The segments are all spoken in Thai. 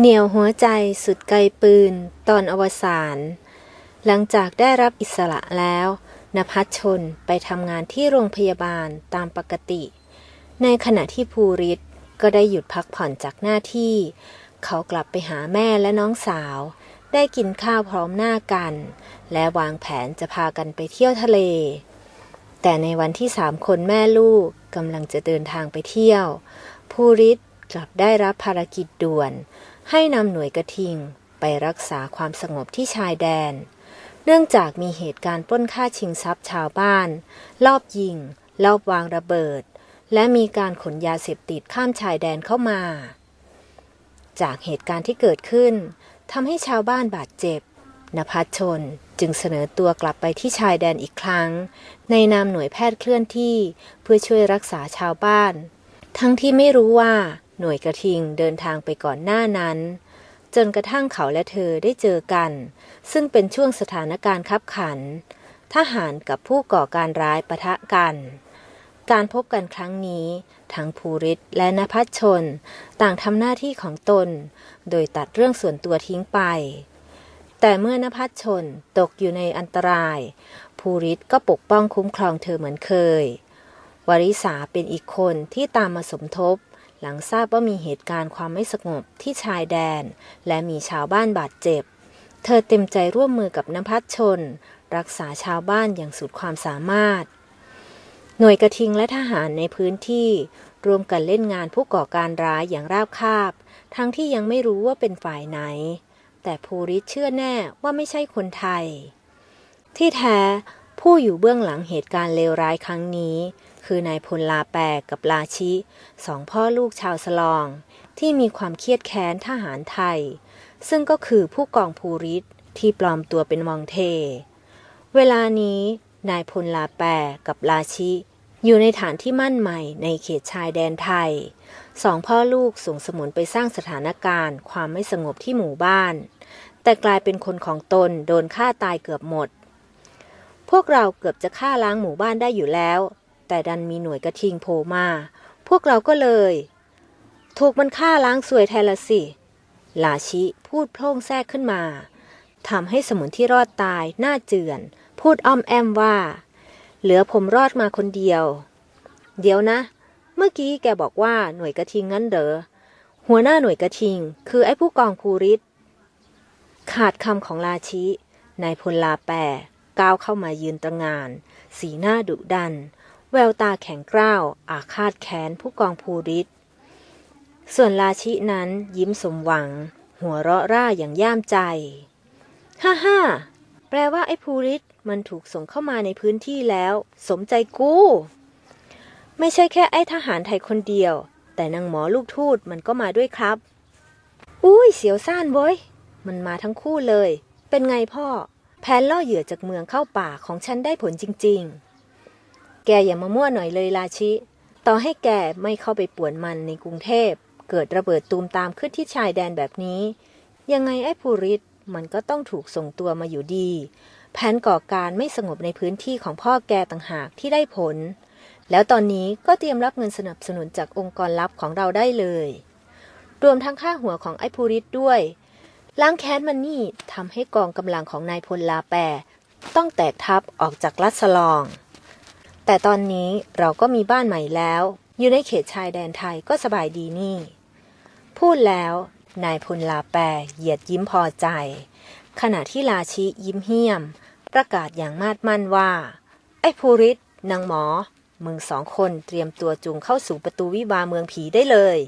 เหนียวหัวใจสุดไกลปืน ตอนอวสาน หลังจากได้รับอิสระแล้วนภัสชนไปทำงานที่โรงพยาบาลตามปกติ ในขณะที่ภูริศก็ได้หยุดพักผ่อนจากหน้าที่ เขากลับไปหาแม่และน้องสาว ได้กินข้าวพร้อมหน้ากัน และวางแผนจะพากันไปเที่ยวทะเล แต่ในวันที่สามคนแม่ลูกกำลังจะเดินทางไปเที่ยว ภูริศกลับได้รับภารกิจด่วน ให้นำหน่วยกระทิงไปรักษาความสงบที่ชายแดน เนื่องจากมีเหตุการณ์ปล้นฆ่าชิงทรัพย์ชาวบ้าน ลอบยิง ลอบวางระเบิด และมีการขนยาเสพติดข้ามชายแดนเข้ามา จากเหตุการณ์ที่เกิดขึ้นทำให้ชาวบ้านบาดเจ็บนภัสชนจึงเสนอตัวกลับไปที่ชายแดนอีกครั้ง ในนามหน่วยแพทย์เคลื่อนที่เพื่อช่วยรักษาชาวบ้าน ทั้งที่ไม่รู้ว่า หน่วยกระทิงเดินทางไปก่อนหน้านั้น จนกระทั่งเขาและเธอได้เจอกัน ซึ่งเป็นช่วงสถานการณ์คับขัน ทหารกับผู้ก่อการร้ายปะทะกัน การพบกันครั้งนี้ ทั้งภูริศและนภัสชน ต่างทำหน้าที่ของตน โดยตัดเรื่องส่วนตัวทิ้งไป แต่เมื่อนภัสชนตกอยู่ในอันตราย ภูริศก็ปกป้องคุ้มครองเธอเหมือนเคย วริษาเป็นอีกคนที่ตามมาสมทบ หลังทราบว่ามีเหตุการณ์ความไม่สงบที่ชายแดน และมีชาวบ้านบาดเจ็บ เธอเต็มใจร่วมมือกับนภัสชน รักษาชาวบ้านอย่างสุดความสามารถ หน่วยกระทิงและทหารในพื้นที่รวมกันเล่นงานผู้ก่อการร้ายอย่างราบคาบ ทั้งที่ยังไม่รู้ว่าเป็นฝ่ายไหน แต่ภูริเชื่อแน่ว่าไม่ใช่คนไทย ที่แท้ผู้อยู่เบื้องหลังเหตุการณ์เลวร้ายครั้งนี้ คือนายพลลาแปกกับลาชิสองพ่อลูกชาวสลอง ที่มีความเครียดแค้นทหารไทย ซึ่งก็คือผู้กองภูริศที่ปลอมตัวเป็นมองเท เวลานี้นายพลลาแปกับลาชิ อยู่ในฐานที่มั่นใหม่ในเขตชายแดนไทยสองพ่อลูกส่งสมุนไปสร้างสถานการณ์ ความไม่สงบที่หมู่บ้าน แต่กลายเป็นคนของตนโดนฆ่าตายเกือบหมด พวกเราเกือบจะฆ่าล้างหมู่บ้านได้อยู่แล้ว แต่ดันมีหน่วยกระทิงโผล่มา พวกเราก็เลย ถูกมันฆ่าล้างสวยแทนละสิ ลาชิพูดโพล่งแทรกขึ้นมาทำให้สมุนที่รอดตายหน้าเจือน พูดอ้อมแอมว่า เหลือผมรอดมาคนเดียว เดี๋ยวนะ เมื่อกี้แกบอกว่าหน่วยกระทิงงั้นเหรอหัวหน้าหน่วยกระทิง คือไอ้ผู้กองภูริศขาดคำของลาชินายพลลาแปก้าวเข้ามายืนตระงาน สีหน้าดุดัน แววตาแข็งกร้าว อาฆาตแค้นผู้กองภูริศส่วนลาชินั้นยิ้มสมหวัง หัวเราะร่าอย่างย่ามใจ ฮ่าฮ่าแปลว่าไอ้ภูริศมันถูกส่งเข้ามาในพื้นที่แล้ว สมใจกูไม่ใช่แค่ไอ้ทหารไทยคนเดียว แต่นางหมอลูกทูตมันก็มาด้วยครับ อุ้ยเสียวซ่านเว้ย มันมาทั้งคู่เลย เป็นไงพ่อ แผนล่อเหยื่อจากเมืองเข้าป่าของฉันได้ผลจริง ๆ แกอย่ามามั่วหน่อยเลยลาชิ ต่อให้แกไม่เข้าไปป่วนมันในกรุงเทพ เกิดระเบิดตูมตามขึ้นที่ชายแดนแบบนี้ ยังไงไอ้ภูริศมันก็ต้องถูกส่งตัวมาอยู่ดี แผนก่อการไม่สงบในพื้นที่ของพ่อแกต่างหากที่ได้ผล แล้วตอนนี้ก็เตรียมรับเงินสนับสนุนจากองค์กรลับของเราได้เลย รวมทั้งค่าหัวของไอ้ภูริศด้วยล้างแค้นมันนี่ทำให้กองกำลังของนายพลลาแป ต้องแตกทัพออกจากรัสลอง แต่ตอนนี้เราก็มีบ้านใหม่แล้ว อยู่ในเขตชายแดนไทยก็สบายดีนี่ พูดแล้ว นายพลลาแปรเหยียดยิ้มพอใจ ขณะที่ลาชิยิ้มเหี้ยม ประกาศอย่างมาดมั่นว่า ไอ้ภูริศนางหมอ มึงสองคนเตรียมตัวจูงเข้าสู่ประตูวิวาเมืองผีได้เลย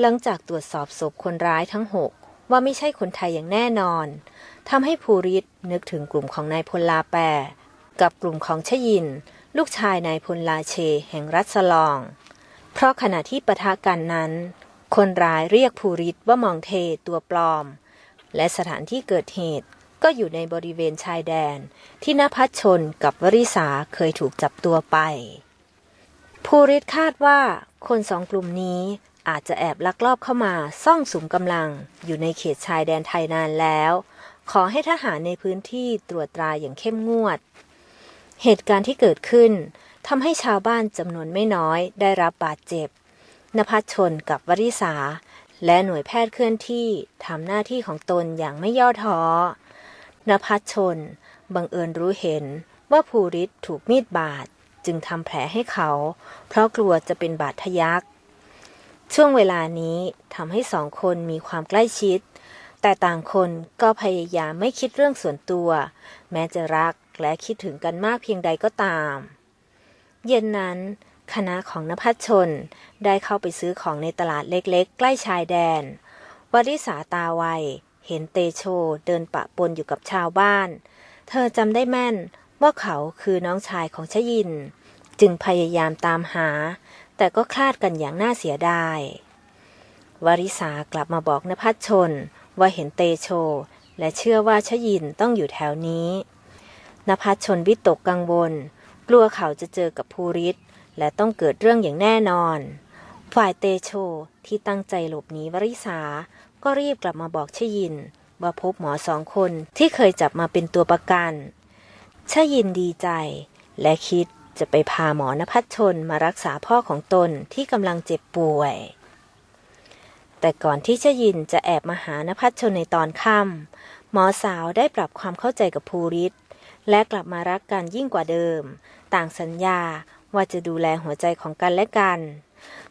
หลังจากตรวจสอบศพคนร้ายทั้งหกว่าไม่ใช่คนไทยอย่างแน่นอนทำให้ภูริศนึกถึงกลุ่มของนายพลลาแปร กับกลุ่มของชยิน ลูกชายนายพลลาเช แห่งรัสลอง เพราะขณะที่ปะทะกันนั้น คนร้ายเรียกภูริศว่ามองเทตัวปลอม และสถานที่เกิดเหตุก็อยู่ในบริเวณชายแดน ที่นภัสชนกับวริษาเคยถูกจับตัวไป ภูริศคาดว่าคนสองกลุ่มนี้อาจจะแอบลักลอบเข้ามาซ่องสุมกำลังอยู่ในเขตชายแดนไทยนานแล้ว ขอให้ทหารในพื้นที่ตรวจตราอย่างเข้มงวด เหตุการณ์ที่เกิดขึ้นทำให้ชาวบ้านจำนวนไม่น้อยได้รับบาดเจ็บนภัสชนกับวริษาและหน่วยแพทย์เคลื่อนที่ทำหน้าที่ของตนอย่างไม่ย่อท้อนภัสชน บังเอิญรู้เห็นว่าภูริศถูกมีดบาดจึงทำแผลให้เขา เพราะกลัวจะเป็นบาดทะยัก ช่วงเวลานี้ทำให้สองคนมีความใกล้ชิด แต่ต่างคนก็พยายามไม่คิดเรื่องส่วนตัว แม้จะรัก และคิดถึงกันมากเพียงใดก็ตาม เย็นนั้น คณะของนภัสชนได้เข้าไปซื้อของในตลาดเล็กๆ ใกล้ชายแดน วริษาตาไวเห็นเตโชเดินปะปนอยู่กับชาวบ้าน เธอจำได้แม่นว่าเขาคือน้องชายของชยิน จึงพยายามตามหา แต่ก็คลาดกันอย่างน่าเสียดายวริษากลับมาบอกนภัสชนว่าเห็นเตโช และเชื่อว่าชยินต้องอยู่แถวนี้ นภัสชนวิตกกังวล กลัวเขาจะเจอกับภูริศและต้องเกิดเรื่องอย่างแน่นอน ฝ่ายเตโชที่ตั้งใจหลบหนีวริษา ก็รีบกลับมาบอกชยิน ว่าพบหมอสองคนที่เคยจับมาเป็นตัวประกัน ชยินดีใจ และคิดจะไปพาหมอนภัสชนมารักษาพ่อของตนที่กำลังเจ็บป่วย แต่ก่อนที่ชยินจะแอบมาหานภัสชนในตอนค่ำหมอสาวได้ปรับความเข้าใจกับภูริศ และกลับมารักกันยิ่งกว่าเดิม ต่างสัญญาว่าจะดูแลหัวใจของกันและกัน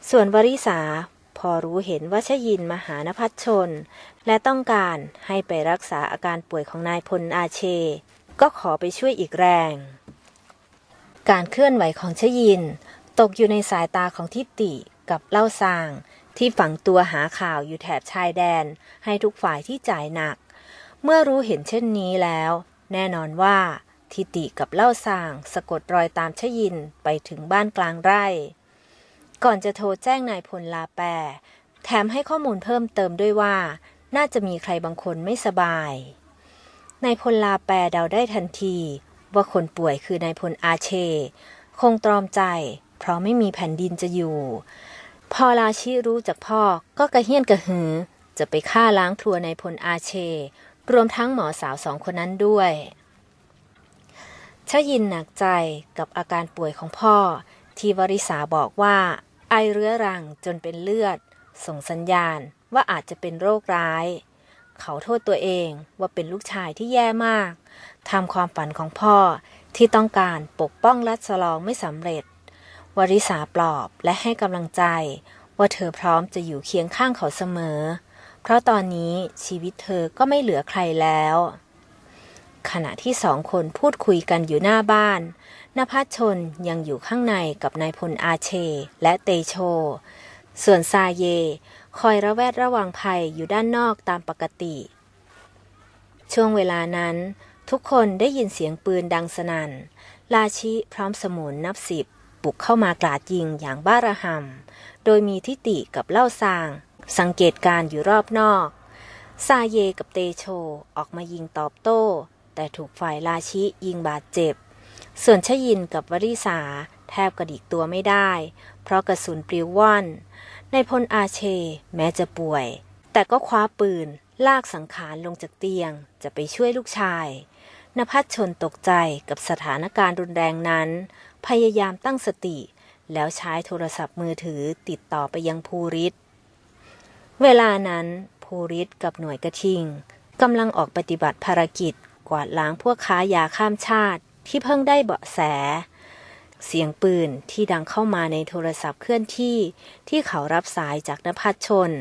ส่วนวริษาพอรู้เห็นว่าชยินมหานภัสชน และต้องการให้ไปรักษาอาการป่วยของนายพลอาเช ก็ขอไปช่วยอีกแรง การเคลื่อนไหวของชยิน ตกอยู่ในสายตาของทิติกับเล่าซาง ที่ฝังตัวหาข่าวอยู่แถบชายแดน ให้ทุกฝ่ายที่จ่ายหนัก เมื่อรู้เห็นเช่นนี้แล้ว แน่นอนว่าทิติกับเล่าซาง สะกดรอยตามชยินไปถึงบ้านกลางไร่ ก่อนจะโทรแจ้งนายพลลาแปรแถมให้ข้อมูลเพิ่มเติมด้วยว่า น่าจะมีใครบางคนไม่สบายนายพลลาแปรเดาได้ทันที ว่าคนป่วยคือนายพลอาเช คงตรอมใจ เพราะไม่มีแผ่นดินจะอยู่ พอราชิรู้จากพ่อก็กระเฮี้ยนกระหือ จะไปฆ่าล้างครัวนายพลอาเช รวมทั้งหมอสาวสองคนนั้นด้วยชยินหนักใจกับอาการป่วยของพ่อ ที่วริษาบอกว่า ไอเรื้อรังจนเป็นเลือด ส่งสัญญาณว่าอาจจะเป็นโรคร้าย เขาโทษตัวเองว่าเป็นลูกชายที่แย่มากทำความฝันของพ่อที่ต้องการปกป้องรัชลองไม่สำเร็จ วริษาปลอบและให้กำลังใจ ว่าเธอพร้อมจะอยู่เคียงข้างเขาเสมอ เพราะตอนนี้ชีวิตเธอก็ไม่เหลือใครแล้ว ขณะที่สองคนพูดคุยกันอยู่หน้าบ้านนภัสชนยังอยู่ข้างในกับนายพลอาเช และเตโช ส่วนซาเย คอยระแวดระวังภัยอยู่ด้านนอกตามปกติ ช่วงเวลานั้น ทุกคนได้ยินเสียงปืนดังสนัน่น ลาชิพร้อมสมุนนับสิบบุกเข้ามากราดยิงอย่างบ้าระหำโดยมีทิติกับเล่าซาง สังเกตการอยู่รอบนอก ซาเยกับเตโชออกมายิงตอบโต้ แต่ถูกฝ่ายราชิยิงบาดเจ็บ ส่วนชยินกับวริษาแทบกระดิกตัวไม่ได้ เพราะกระสุนปลิวว่อน ในพลอาเช แม้จะป่วย แต่ก็คว้าปืน ลากสังขารลงจากเตียง จะไปช่วยลูกชาย นภัสชนตกใจกับสถานการณ์รุนแรงนั้น พยายามตั้งสติ แล้วใช้โทรศัพท์มือถือติดต่อไปยังภูริศ เวลานั้นภูริศกับหน่วยกระทิงกำลังออกปฏิบัติภารกิจกวาดล้างพวกค้ายาข้ามชาติที่เพิ่งได้เบาะแส เสียงปืนที่ดังเข้ามาในโทรศัพท์เคลื่อนที่ที่เขารับสายจากนภัสชน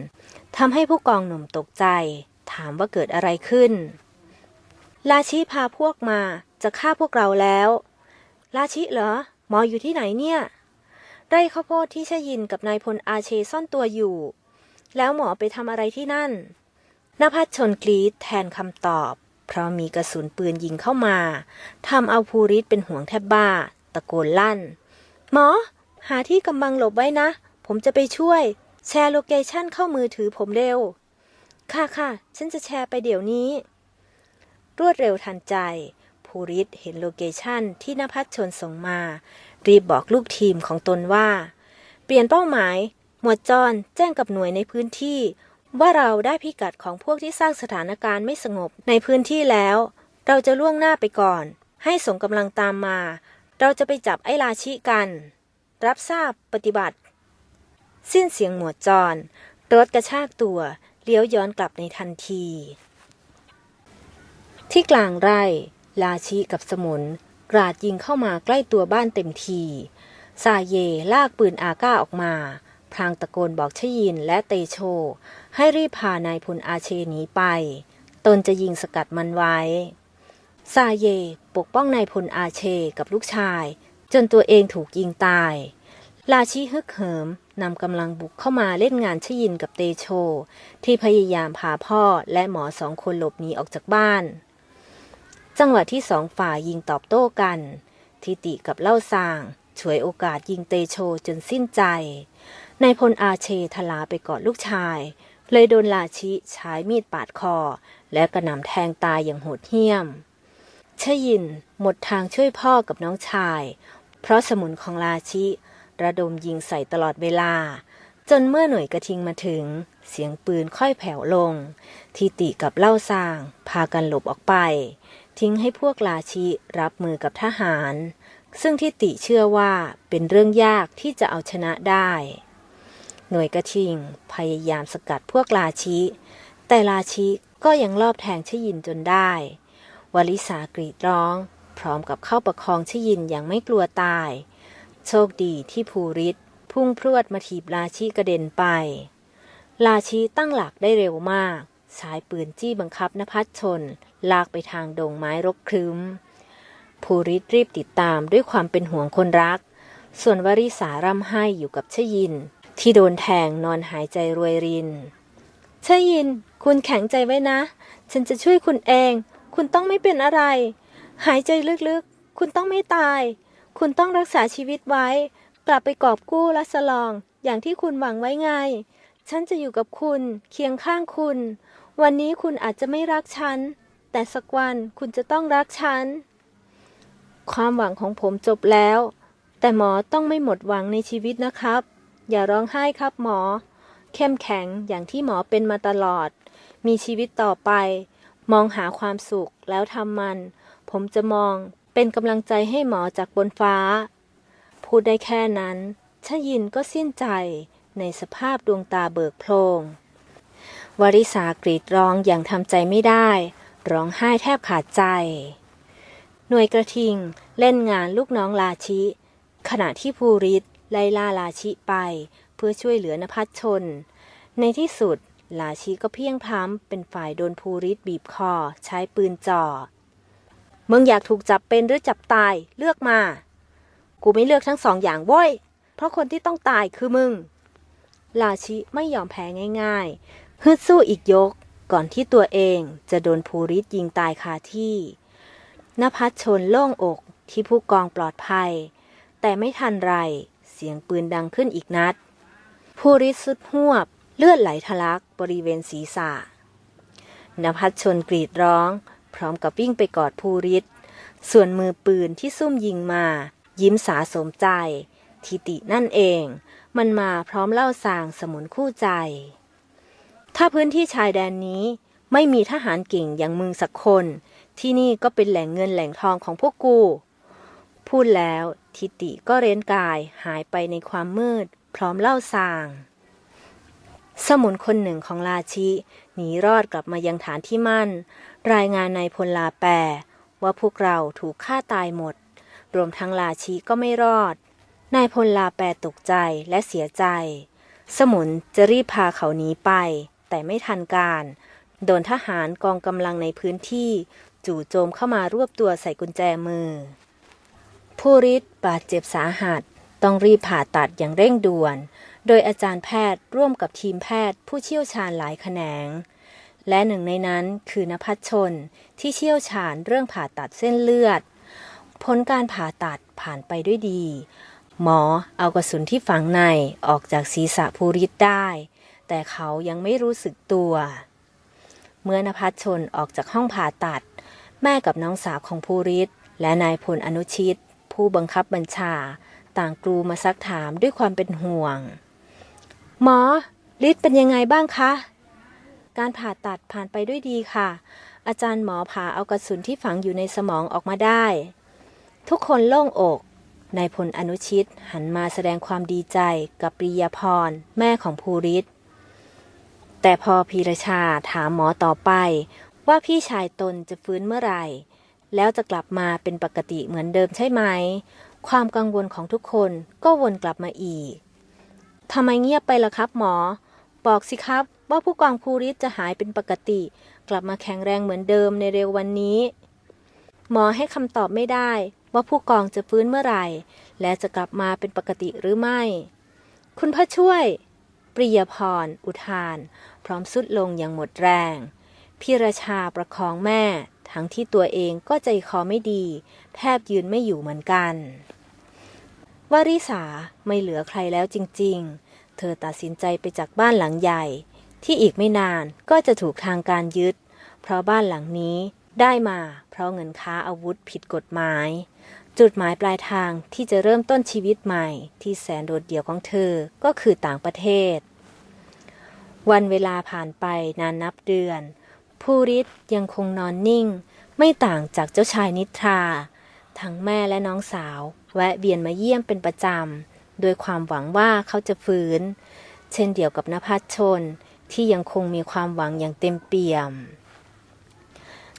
ทำให้ผู้กองหนุ่มตกใจ ถามว่าเกิดอะไรขึ้นลาชิพาพวกมาจะฆ่าพวกเราแล้วลาชิเหรอ หมออยู่ที่ไหนเนี่ย ไร่ข้าวโพดที่ชยินกับนายพลอาเชซ่อนตัวอยู่ แล้วหมอไปทำอะไรที่นั่นนภัสชนกรีดแทนคำตอบ เพราะมีกระสุนปืนยิงเข้ามาทำเอาภูริศเป็นห่วงแทบบ้า ตะโกนลั่น หมอ หาที่กำบังหลบไว้นะ ผมจะไปช่วย แชร์โลเคชั่นเข้ามือถือผมเร็ว ค่ะค่ะ ฉันจะแชร์ไปเดี๋ยวนี้ รวดเร็วทันใจภูริศเห็นโลเคชั่นที่นภัสชนส่งมา รีบบอกลูกทีมของตนว่า เปลี่ยนเป้าหมาย หมวดจอนแจ้งกับหน่วยในพื้นที่ ว่าเราได้พิกัดของพวกที่สร้างสถานการณ์ไม่สงบในพื้นที่แล้ว เราจะล่วงหน้าไปก่อน ให้ส่งกำลังตามมา เราจะไปจับไอ้ราชิกัน รับทราบปฏิบัติ สิ้นเสียงหมวดจอนรถกระชากตัวเลี้ยวย้อนกลับในทันที ที่กลางไร่ ลาชิกับสมุนกราดยิงเข้ามาใกล้ตัวบ้านเต็มทีซาเยลากปืนอาก้าออกมา พลางตะโกนบอกชยินและเตโช ให้รีบพานายพลอาเชหนีไป ตนจะยิงสกัดมันไว้ซาเยปกป้องนายพลอาเชกับลูกชาย จนตัวเองถูกยิงตาย ลาชิฮึกเหิมนำกำลังบุกเข้ามาเล่นงานชยินกับเตโช ที่พยายามพาพ่อและหมอสองคนหลบหนีออกจากบ้าน จังหวะที่สองฝ่ายยิงตอบโต้กัน ทิติกับเล่าซาง ฉวยโอกาสยิงเตโชจนสิ้นใจ นายพลอาเชทลาไปกอดลูกชาย เลยโดนลาชิใช้มีดปาดคอ และกระหน่ำแทงตายอย่างโหดเหี้ยมชยินหมดทางช่วยพ่อกับน้องชาย เพราะสมุนของลาชิ ระดมยิงใส่ตลอดเวลา จนเมื่อหน่วยกระทิงมาถึง เสียงปืนค่อยแผ่วลง ทิติกับเล่าซาง พากันหลบออกไป ทิ้งให้พวกลาชิรับมือกับทหาร ซึ่งทิติเชื่อว่าเป็นเรื่องยากที่จะเอาชนะได้ หน่วยกระทิง พยายามสกัดพวกลาชิ แต่ลาชิก็ยังลอบแทงชยินจนได้ วลิสากรีดร้อง พร้อมกับเข้าประคองชยินอย่างไม่กลัวตาย โชคดีที่ภูริศพุ่งพรวดมาถีบลาชิกระเด็นไปลาชิตั้งหลักได้เร็วมากใช้ปืนจี้บังคับนภัสชน ลากไปทางดงไม้รกครึ้ม ภูริศรีบติดตามด้วยความเป็นห่วงคนรัก ส่วนวริสาร่ำไห้อยู่กับชยิน ที่โดนแทงนอนหายใจรวยรินเชยิน คุณแข็งใจไว้นะ ฉันจะช่วยคุณเอง คุณต้องไม่เป็นอะไร หายใจลึกๆ คุณต้องไม่ตาย คุณต้องรักษาชีวิตไว้ กลับไปกอบกู้และสลอง อย่างที่คุณหวังไว้ไง ฉันจะอยู่กับคุณ เคียงข้างคุณ วันนี้คุณอาจจะไม่รักฉัน แต่สักวันคุณจะต้องรักฉัน ความหวังของผมจบแล้ว แต่หมอต้องไม่หมดหวังในชีวิตนะครับ อย่าร้องไห้ครับหมอ เข้มแข็งอย่างที่หมอเป็นมาตลอด มีชีวิตต่อไป มองหาความสุขแล้วทำมัน ผมจะมองเป็นกำลังใจให้หมอจากบนฟ้า พูดได้แค่นั้นชยินก็สิ้นใจในสภาพดวงตาเบิกโพลงวริสากรีดร้องอย่างทำใจไม่ได้ ร้องไห้แทบขาดใจ หน่วยกระทิงเล่นงานลูกน้องลาชิ ขณะที่ภูริศ ไล่ล่าลาชิไป เพื่อช่วยเหลือนภัสชน ในที่สุดลาชิก็เพียงพล้ำเป็นฝ่ายโดนภูริศบีบคอ ใช้ปืนจ่อมึงอยากถูกจับเป็นหรือจับตายเลือกมา กูไม่เลือกทั้งสองอย่างเว้ย เพราะคนที่ต้องตายคือมึง ลาชิไม่ยอมแพ้ง่ายๆฮึดสู้อีกยกก่อนที่ตัวเองจะโดนภูริศยิงตายคาที่นภัสชนโล่งอกที่ผู้กองปลอดภัย แต่ไม่ทันไร สียงปืนดังขึ้นอีกนัดภูริสุดหวบ เลือดไหลทะลักบริเวณศีรษะนภัสชนกรีดร้อง พร้อมกับวิ่งไปกอดภูริศส่วนมือปืนที่ซุ่มยิงมา ยิ้มสาสมใจ ทิตินั่นเอง มันมาพร้อมเล่าสางสมุนคู่ใจ ถ้าพื้นที่ชายแดนนี้ไม่มีทหารเก่งอย่างมึงสักคน ที่นี่ก็เป็นแหล่งเงินแหล่งทองของพวกกู พูดแล้วทิติก็เร้นกายหายไปในความมืด พร้อมเล่าสาง สมุนคนหนึ่งของลาชิ หนีรอดกลับมายังฐานที่มั่น รายงานในายพลลาแปรว่าพวกเราถูกฆ่าตายหมด รวมทั้งลาชิก็ไม่รอด นายพลลาแปรตกใจและเสียใจ สมุนจะรีบพาเขาหนีไป แต่ไม่ทันการ โดนทหารกองกำลังในพื้นที่ จู่โจมเข้ามารวบตัวใส่กุญแจมือ ผู้ริศบาดเจ็บสาหัส ต้องรีบผ่าตัดอย่างเร่งด่วน โดยอาจารย์แพทย์ร่วมกับทีมแพทย์ผู้เชี่ยวชาญหลายแขนง และหนึ่งในนั้นคือนภัสชนที่เชี่ยวชาญเรื่องผ่าตัดเส้นเลือด ผลการผ่าตัดผ่านไปด้วยดี หมอเอากระสุนที่ฝังในออกจากศีรษะภูริศได้ แต่เขายังไม่รู้สึกตัว เมื่อนภัสชนออกจากห้องผ่าตัด แม่กับน้องสาวของภูริศและนายพลอนุชิต ผู้บังคับบัญชา ต่างกรูมาซักถามด้วยความเป็นห่วง หมอฤทธิ์เป็นยังไงบ้างคะ การผ่าตัดผ่านไปด้วยดีค่ะ อาจารย์หมอผ่าเอากระสุนที่ฝังอยู่ในสมองออกมาได้ ทุกคนโล่งอกนายพลอนุชิตหันมาแสดงความดีใจกับปริยาพรแม่ของภูริศแต่พอพีรชาถามหมอต่อไปว่าพี่ชายตนจะฟื้นเมื่อไหร่ แล้วจะกลับมาเป็นปกติเหมือนเดิมใช่ไหม ความกังวลของทุกคนก็วนกลับมาอีกทำไมเงียบไปล่ะครับหมอ บอกสิครับว่าผู้กองภูริศจะหายเป็นปกติ กลับมาแข็งแรงเหมือนเดิมในเร็ววันนี้ หมอให้คำตอบไม่ได้ ว่าผู้กองจะฟื้นเมื่อไหร่ และจะกลับมาเป็นปกติหรือไม่ คุณพระช่วย ปริยพร อุทาน พร้อมสุดลงอย่างหมดแรง พี่ราชาประคองแม่ ทั้งที่ตัวเองก็ใจคอไม่ดี แทบยืนไม่อยู่เหมือนกันวาริสาไม่เหลือใครแล้วจริง ๆ เธอตัดสินใจไปจากบ้านหลังใหญ่ ที่อีกไม่นานก็จะถูกทางการยึด เพราะบ้านหลังนี้ได้มา เพราะเงินค้าอาวุธผิดกฎหมาย จุดหมายปลายทางที่จะเริ่มต้นชีวิตใหม่ ที่แสนโดดเดี่ยวของเธอก็คือต่างประเทศ วันเวลาผ่านไปนานนับเดือน ผู้ริศยังคงนอนนิ่ง ไม่ต่างจากเจ้าชายนิทรา ทั้งแม่และน้องสาว แวะเวียนมาเยี่ยมเป็นประจำโดยความหวังว่าเขาจะฟื้น เช่นเดียวกับนภัสชนที่ยังคงมีความหวังอย่างเต็มเปี่ยม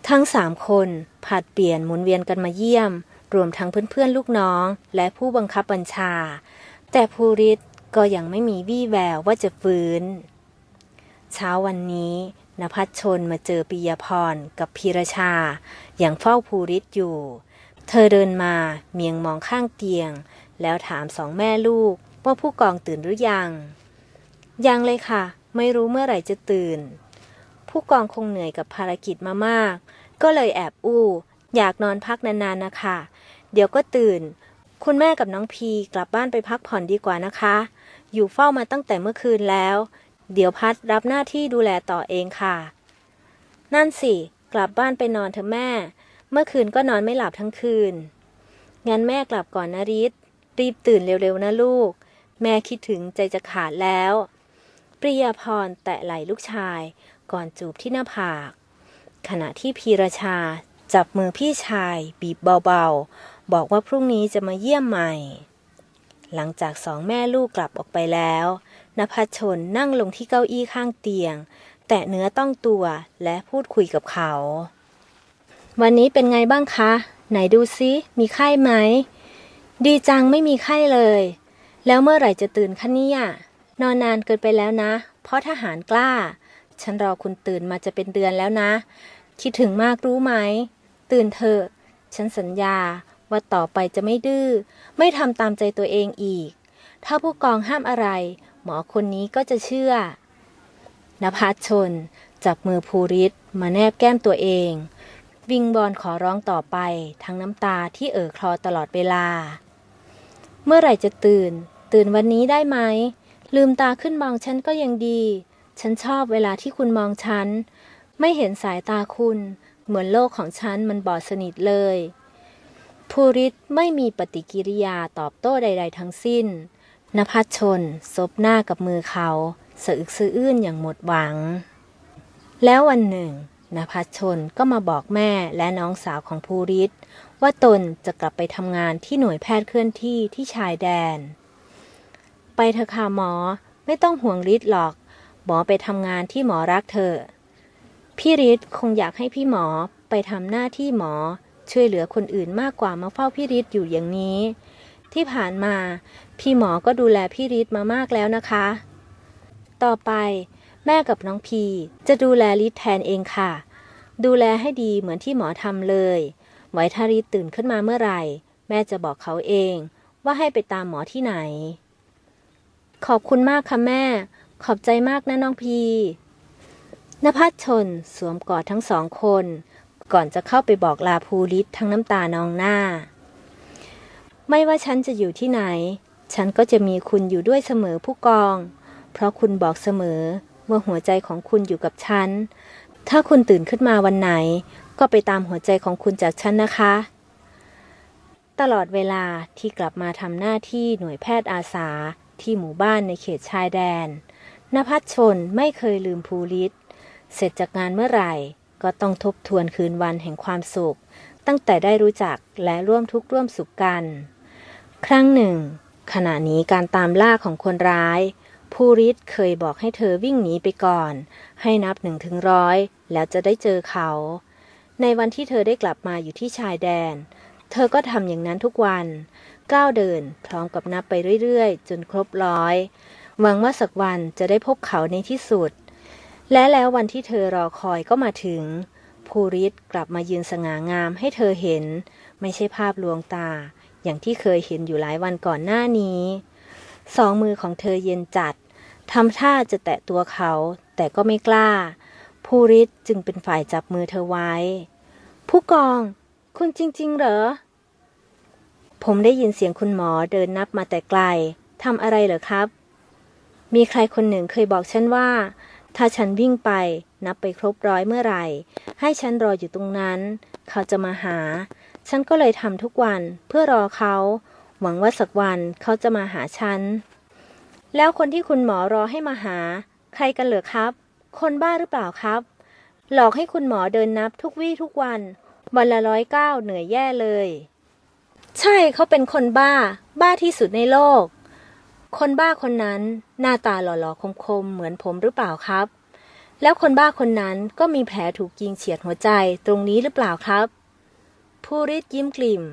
ทั้งสามคนผัดเปลี่ยนหมุนเวียนกันมาเยี่ยม รวมทั้งเพื่อนๆลูกน้องและผู้บังคับบัญชา แต่ภูริศก็ยังไม่มีวี่แววว่าจะฟื้น เช้าวันนี้ นภัสชนมาเจอปิยพรกับพีรชา อย่างเฝ้าภูริศอยู่ เธอเดินมาเมียงมองข้างเตียง แล้วถามสองแม่ลูกว่าผู้กองตื่นหรือยัง ยังเลยค่ะ ไม่รู้เมื่อไหร่จะตื่น ผู้กองคงเหนื่อยกับภารกิจมามาก ก็เลยแอบอู้ อยากนอนพักนานๆนะคะ เดี๋ยวก็ตื่น คุณแม่กับน้องพีกลับบ้านไปพักผ่อนดีกว่านะคะ อยู่เฝ้ามาตั้งแต่เมื่อคืนแล้ว เดี๋ยวพัดรับหน้าที่ดูแลต่อเองค่ะ นั่นสิ กลับบ้านไปนอนเถอะแม่ เมื่อคืนก็นอนไม่หลับทั้งคืน งั้นแม่กลับก่อนนะริศรีบตื่นเร็วๆนะลูก แม่คิดถึงใจจะขาดแล้ว ปริยาพรแตะไหล่ลูกชาย ก่อนจูบที่หน้าผาก ขณะที่พีรชาจับมือพี่ชาย บีบเบาๆ บอกว่าพรุ่งนี้จะมาเยี่ยมใหม่ หลังจากสองแม่ลูกกลับออกไปแล้วนภัชนนั่งลงที่เก้าอี้ข้างเตียง แตะเนื้อต้องตัวและพูดคุยกับเขา วันนี้เป็นไงบ้างคะ ไหนดูซิมีไข้ไหม ดีจังไม่มีไข้เลย แล้วเมื่อไหร่จะตื่นคะเนี่ยนอนนานเกินไปแล้วนะ เพราะทหารกล้า ฉันรอคุณตื่นมาจะเป็นเดือนแล้วนะ คิดถึงมากรู้ไหม ตื่นเถอะ ฉันสัญญา ว่าต่อไปจะไม่ดื้อ ไม่ทำตามใจตัวเองอีก ถ้าผู้กองห้ามอะไร หมอคนนี้ก็จะเชื่อนภัสชน จับมือภูริศมาแนบแก้มตัวเอง วิงบอลขอร้องต่อไป ทั้งน้ำตาที่เอ่อคลอตลอดเวลา เมื่อไหร่จะตื่น ตื่นวันนี้ได้ไหม ลืมตาขึ้นมองฉันก็ยังดี ฉันชอบเวลาที่คุณมองฉัน ไม่เห็นสายตาคุณ เหมือนโลกของฉันมันบอดสนิทเลย ภูริศไม่มีปฏิกิริยาตอบโต้ใด ๆ ทั้งสิ้นนภัสชน ซบหน้ากับมือเขาสะอึกสะอื้นอย่างหมดหวัง แล้ววันหนึ่งนภัสชนก็มาบอกแม่และน้องสาวของภูริศว่าตนจะกลับไปทำงานที่หน่วยแพทย์เคลื่อนที่ที่ชายแดน ไปเถอะค่ะหมอไม่ต้องห่วงฤทธิ์หรอก หมอไปทำงานที่หมอรักเธอ พี่ฤทธิ์คงอยากให้พี่หมอไปทำหน้าที่หมอ ช่วยเหลือคนอื่นมากกว่ามาเฝ้าพี่ฤทธิ์อยู่อย่างนี้ ที่ผ่านมา พี่หมอก็ดูแลพี่ฤทธิ์มามากแล้วนะคะ ต่อไป แม่กับน้องพีจะดูแลฤทธิ์แทนเองค่ะ ดูแลให้ดีเหมือนที่หมอทำเลย ไว้ถ้าฤทธิ์ตื่นขึ้นมาเมื่อไหร่ แม่จะบอกเขาเองว่าให้ไปตามหมอที่ไหน ขอบคุณมากค่ะแม่ ขอบใจมากนะน้องพีนภัสชนสวมกอดทั้งสองคน ก่อนจะเข้าไปบอกลาภูริศทั้งน้ำตานองหน้า ไม่ว่าฉันจะอยู่ที่ไหน ฉันก็จะมีคุณอยู่ด้วยเสมอผู้กอง เพราะคุณบอกเสมอว่าหัวใจของคุณอยู่กับฉัน ถ้าคุณตื่นขึ้นมาวันไหน ก็ไปตามหัวใจของคุณจากฉันนะคะ ตลอดเวลาที่กลับมาทำหน้าที่หน่วยแพทย์อาสาที่หมู่บ้านในเขตชายแดนนภัสชนไม่เคยลืมภูริศเสร็จจากงานเมื่อไหร่ ก็ต้องทบทวนคืนวันแห่งความสุข ตั้งแต่ได้รู้จักและร่วมทุกข์ร่วมสุขกัน ครั้งหนึ่ง ขณะนี้การตามล่าของคนร้ายภูริศเคยบอกให้เธอวิ่งหนีไปก่อน ให้นับหนึ่งถึงร้อยแล้วจะได้เจอเขา ในวันที่เธอได้กลับมาอยู่ที่ชายแดน เธอก็ทำอย่างนั้นทุกวันก้าวเดินพร้อมกับนับไปเรื่อยๆ จนครบร้อยหวังว่าสักวันจะได้พบเขาในที่สุด และแล้ววันที่เธอรอคอยก็มาถึง ภูริศกลับมายืนสง่างามให้เธอเห็น ไม่ใช่ภาพลวงตา อย่างที่เคยเห็นอยู่หลายวันก่อนหน้านี้ สองมือของเธอเย็นจัดทำท่าจะแตะตัวเขา แต่ก็ไม่กล้า ภูริศจึงเป็นฝ่ายจับมือเธอไว้ ผู้กอง คุณจริง ๆ เหรอ ผมได้ยินเสียงคุณหมอเดินนับมาแต่ไกลทำอะไรเหรอครับ มีใครคนหนึ่งเคยบอกฉันว่า ถ้าฉันวิ่งไปนับไปครบร้อยเมื่อไหร่ ให้ฉันรออยู่ตรงนั้น เขาจะมาหา ฉันก็เลยทำทุกวันเพื่อรอเขา หวังว่าสักวันเขาจะมาหาฉัน แล้วคนที่คุณหมอรอให้มาหา ใครกันเหรอครับ คนบ้าหรือเปล่าครับ หลอกให้คุณหมอเดินนับทุกวี่ทุกวันวันละร้อยเก้าเหนื่อยแย่เลย ใช่เขาเป็นคนบ้า บ้าที่สุดในโลก คนบ้าคนนั้นหน้าตาหล่อๆคมๆเหมือนผมหรือเปล่าครับ แล้วคนบ้าคนนั้นก็มีแผลถูกยิงเฉียดหัวใจตรงนี้หรือเปล่าครับ ผู้ริดยิ้มกลิ่ม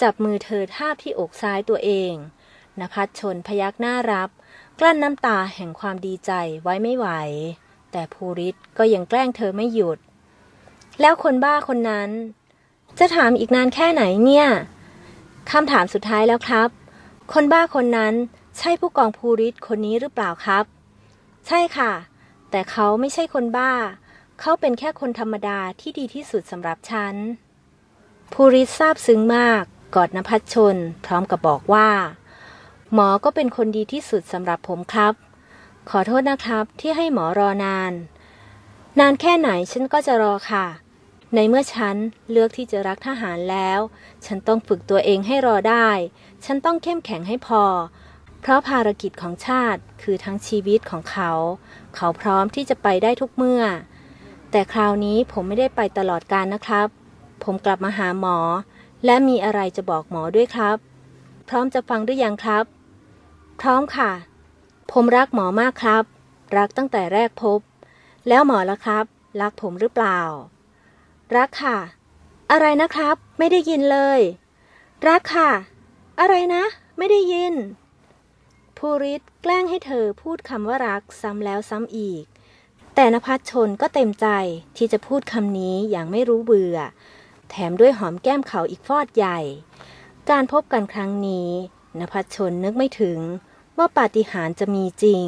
จับมือเธอทาบที่อกซ้ายตัวเองนภัสชนพยักหน้ารับ กลั้นน้ำตาแห่งความดีใจไว้ไม่ไหว แต่ภูริศก็ยังแกล้งเธอไม่หยุด แล้วคนบ้าคนนั้น จะถามอีกนานแค่ไหนเนี่ยคำถามสุดท้ายแล้วครับ คนบ้าคนนั้น ใช่ผู้กองภูริศคนนี้หรือเปล่าครับ ใช่ค่ะ แต่เขาไม่ใช่คนบ้า เขาเป็นแค่คนธรรมดาที่ดีที่สุดสำหรับฉันภูริศซาบซึ้งมาก กอดนภัสชน พร้อมกับบอกว่า หมอก็เป็นคนดีที่สุดสำหรับผมครับ ขอโทษนะครับที่ให้หมอรอนาน นานแค่ไหนฉันก็จะรอค่ะ ในเมื่อฉันเลือกที่จะรักทหารแล้ว ฉันต้องฝึกตัวเองให้รอได้ ฉันต้องเข้มแข็งให้พอ เพราะภารกิจของชาติคือทั้งชีวิตของเขา เขาพร้อมที่จะไปได้ทุกเมื่อ แต่คราวนี้ผมไม่ได้ไปตลอดการนะครับ ผมกลับมาหาหมอ และมีอะไรจะบอกหมอด้วยครับ พร้อมจะฟังหรือยังครับ พร้อมค่ะ ผมรักหมอมากครับ รักตั้งแต่แรกพบ แล้วหมอละครับ รักผมหรือเปล่า รักค่ะ อะไรนะครับ ไม่ได้ยินเลย รักค่ะ อะไรนะ ไม่ได้ยิน ภูริศแกล้งให้เธอพูดคำว่ารักซ้ำแล้วซ้ำอีก แต่นภัสชนก็เต็มใจที่จะพูดคำนี้อย่างไม่รู้เบื่อ แถมด้วยหอมแก้มเขาอีกฟอดใหญ่ การพบกันครั้งนี้นภัสชนนึกไม่ถึงว่าปาฏิหาริย์จะมีจริง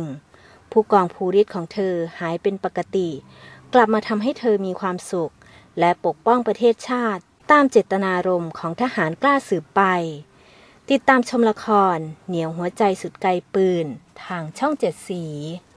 ผู้กองภูริศของเธอหายเป็นปกติ กลับมาทำให้เธอมีความสุข และปกป้องประเทศชาติตามเจตนารมณ์ของทหารกล้าสืบไป ติดตามชมละคร เหนียวหัวใจสุดไกลปืน ทางช่องเจ็ดสี